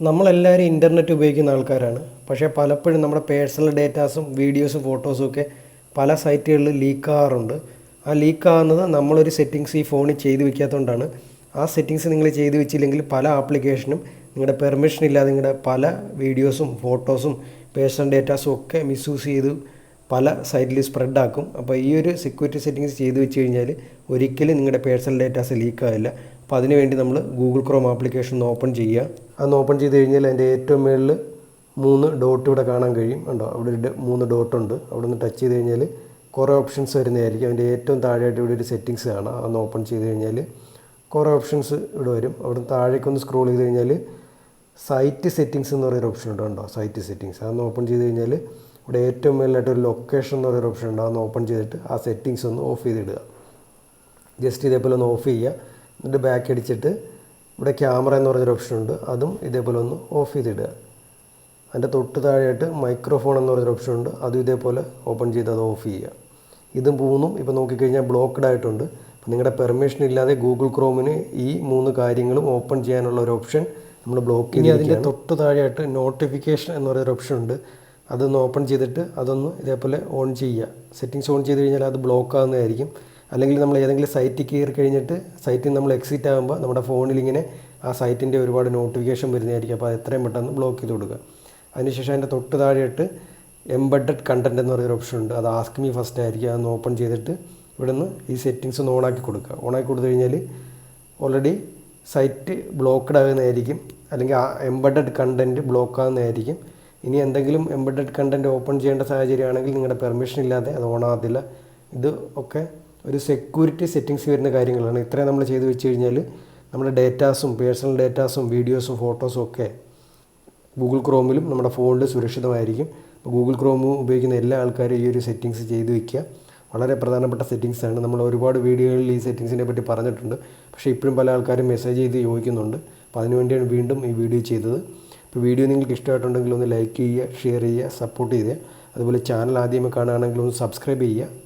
നമ്മളെല്ലാവരും ഇന്റർനെറ്റ് ഉപയോഗിക്കുന്ന ആൾക്കാരാണ്. പക്ഷേ പലപ്പോഴും നമ്മുടെ പേഴ്സണൽ ഡേറ്റാസും വീഡിയോസും ഫോട്ടോസും ഒക്കെ പല സൈറ്റുകളിൽ ലീക്കാറുണ്ട് ആ ലീക്കാവുന്നത് നമ്മളൊരു സെറ്റിങ്സ് ഈ ഫോണിൽ ചെയ്തു വെക്കാത്തതുകൊണ്ടാണ്. ആ സെറ്റിങ്സ് നിങ്ങൾ ചെയ്ത് വെച്ചില്ലെങ്കിൽ പല ആപ്ലിക്കേഷനും നിങ്ങളുടെ പെർമിഷൻ ഇല്ലാതെ നിങ്ങളുടെ പല വീഡിയോസും ഫോട്ടോസും പേഴ്സണൽ ഡേറ്റാസും ഒക്കെ മിസ്യൂസ് ചെയ്ത് പല സൈറ്റിൽ സ്പ്രെഡ് ആക്കും. അപ്പോൾ ഈ ഒരു സെക്യൂരിറ്റി സെറ്റിങ്സ് ചെയ്തു വെച്ച് കഴിഞ്ഞാൽ ഒരിക്കലും നിങ്ങളുടെ പേഴ്സണൽ ഡേറ്റാസ് ലീക്ക് ആവില്ല. അപ്പോൾ അതിനുവേണ്ടി നമ്മൾ ഗൂഗിൾ ക്രോം ആപ്ലിക്കേഷൻ ഒന്ന് ഓപ്പൺ ചെയ്യുക. അതൊന്ന് ഓപ്പൺ ചെയ്ത് കഴിഞ്ഞാൽ അതിന്റെ ഏറ്റവും മുകളിൽ മൂന്ന് ഡോട്ട് ഇവിടെ കാണാൻ കഴിയും. ഉണ്ടോ അവിടെ ഒരു മൂന്ന് ഡോട്ട് ഉണ്ട്. അവിടെ നിന്ന് ടച്ച് ചെയ്ത് കഴിഞ്ഞാൽ കുറേ ഓപ്ഷൻസ് വരുന്നതായിരിക്കും. അതിന്റെ ഏറ്റവും താഴെയായിട്ട് ഇവിടെ ഒരു സെറ്റിങ്സ് കാണാം. അതൊന്ന് ഓപ്പൺ ചെയ്ത് കഴിഞ്ഞാൽ കുറേ ഓപ്ഷൻസ് ഇവിടെ വരും. അവിടെ താഴേക്കൊന്ന് സ്ക്രോൾ ചെയ്ത് കഴിഞ്ഞാൽ സൈറ്റ് സെറ്റിങ്സ് എന്ന് പറയുന്ന ഓപ്ഷൻ ഉണ്ട്. ഉണ്ടോ സൈറ്റ് സെറ്റിങ്സ് അതൊന്ന് ഓപ്പൺ ചെയ്ത് കഴിഞ്ഞാൽ ഇവിടെ ഏറ്റവും മേലായിട്ട് ഒരു ലൊക്കേഷൻ എന്ന് പറയുന്ന ഓപ്ഷൻ ഉണ്ട്. അതൊന്ന് ഓപ്പൺ ചെയ്തിട്ട് ആ സെറ്റിങ്സ് ഒന്ന് ഓഫ് ചെയ്തിടുക. ജസ്റ്റ് ഇതേപോലെ ഒന്ന് ഓഫ് ചെയ്യുക. എന്നിട്ട് ബാക്ക് അടിച്ചിട്ട് ഇവിടെ ക്യാമറ എന്ന് പറഞ്ഞൊരു ഓപ്ഷൻ ഉണ്ട്. അതും ഇതേപോലെ ഒന്ന് ഓഫ് ചെയ്തിടുക. അതിന്റെ തൊട്ട് താഴെയായിട്ട് മൈക്രോഫോൺ എന്ന് പറഞ്ഞൊരു ഓപ്ഷൻ ഉണ്ട്. അതും ഇതേപോലെ ഓപ്പൺ ചെയ്ത് അത് ഓഫ് ചെയ്യുക. ഇതും മൂന്നും ഇപ്പോൾ നോക്കിക്കഴിഞ്ഞാൽ ബ്ലോക്ക്ഡ് ആയിട്ടുണ്ട്. അപ്പോൾ നിങ്ങളുടെ പെർമിഷൻ ഇല്ലാതെ ഗൂഗിൾ ക്രോമിന് ഈ മൂന്ന് കാര്യങ്ങളും ഓപ്പൺ ചെയ്യാനുള്ള ഒരു ഓപ്ഷൻ നമ്മൾ ബ്ലോക്ക് ചെയ്ത് അതിന്റെ തൊട്ട് താഴെയായിട്ട് നോട്ടിഫിക്കേഷൻ എന്ന് പറയുന്നൊരു ഓപ്ഷൻ ഉണ്ട്. അതൊന്ന് ഓപ്പൺ ചെയ്തിട്ട് അതൊന്ന് ഇതേപോലെ ഓൺ ചെയ്യുക. സെറ്റിങ്സ് ഓൺ ചെയ്ത് കഴിഞ്ഞാൽ അത് ബ്ലോക്ക് ആകുന്നതായിരിക്കും അല്ലെങ്കിൽ നമ്മൾ ഏതെങ്കിലും സൈറ്റിൽ കയറി കഴിഞ്ഞിട്ട് സൈറ്റിൽ നമ്മൾ എക്സിറ്റ് ആകുമ്പോൾ നമ്മുടെ ഫോണിൽ ഇങ്ങനെ ആ സൈറ്റിന്റെ ഒരുപാട് നോട്ടിഫിക്കേഷൻ വരുന്നതായിരിക്കും. അപ്പോൾ അത് എത്രയും പെട്ടെന്ന് ബ്ലോക്ക് ചെയ്ത് കൊടുക്കുക. അതിനുശേഷം അതിന്റെ തൊട്ട് താഴെയിട്ട് എംബഡഡ് കണ്ടന്റ് എന്ന് പറയുന്ന ഓപ്ഷൻ ഉണ്ട്. അത് ആസ്ക് മീ ഫസ്റ്റ് ആയിരിക്കും. അതൊന്ന് ഓപ്പൺ ചെയ്തിട്ട് ഇവിടെ നിന്ന് ഈ സെറ്റിങ്സ് ഒന്ന് ഓണാക്കി കൊടുക്കുക. ഓണാക്കി കൊടുത്തു കഴിഞ്ഞാൽ ഓൾറെഡി സൈറ്റ് ബ്ലോക്ക്ഡ് ആകുന്നതായിരിക്കും. അല്ലെങ്കിൽ ആ എംബഡഡ് കണ്ടന്റ് ബ്ലോക്ക് ആകുന്നതായിരിക്കും. ഇനി എന്തെങ്കിലും എംബഡഡ് കണ്ടന്റ് ഓപ്പൺ ചെയ്യേണ്ട സാഹചര്യമാണെങ്കിൽ നിങ്ങളുടെ പെർമിഷൻ ഇല്ലാതെ അത് ഓണാകത്തില്ല ഇത് ഒക്കെ ഒരു സെക്യൂരിറ്റി സെറ്റിങ്സ് വരുന്ന കാര്യങ്ങളാണ്. ഇത്രയും നമ്മൾ ചെയ്ത് വെച്ച് കഴിഞ്ഞാൽ നമ്മുടെ ഡേറ്റാസും പേഴ്സണൽ ഡേറ്റാസും വീഡിയോസും ഫോട്ടോസും ഒക്കെ ഗൂഗിൾ ക്രോമിലും നമ്മുടെ ഫോണിൽ സുരക്ഷിതമായിരിക്കും. അപ്പോൾ ഗൂഗിൾ ക്രോം ഉപയോഗിക്കുന്ന എല്ലാ ആൾക്കാരും ഈ ഒരു സെറ്റിങ്സ് ചെയ്ത് വെക്കുക. വളരെ പ്രധാനപ്പെട്ട സെറ്റിങ്സ് ആണ്. നമ്മൾ ഒരുപാട് വീഡിയോകളിൽ ഈ സെറ്റിങ്സിനെ പറ്റി പറഞ്ഞിട്ടുണ്ട്. പക്ഷേ ഇപ്പോഴും പല ആൾക്കാരും മെസ്സേജ് ചെയ്ത് ചോദിക്കുന്നുണ്ട്. അപ്പോൾ അതിനുവേണ്ടിയാണ് വീണ്ടും ഈ വീഡിയോ ചെയ്തത്. ഇപ്പോൾ വീഡിയോ നിങ്ങൾക്ക് ഇഷ്ടമായിട്ടുണ്ടെങ്കിൽ ഒന്ന് ലൈക്ക് ചെയ്യുക ഷെയർ ചെയ്യുക സപ്പോർട്ട് ചെയ്യുക. അതുപോലെ ചാനൽ ആദ്യമേ കാണുകയാണെങ്കിൽ ഒന്ന് സബ്സ്ക്രൈബ് ചെയ്യുക.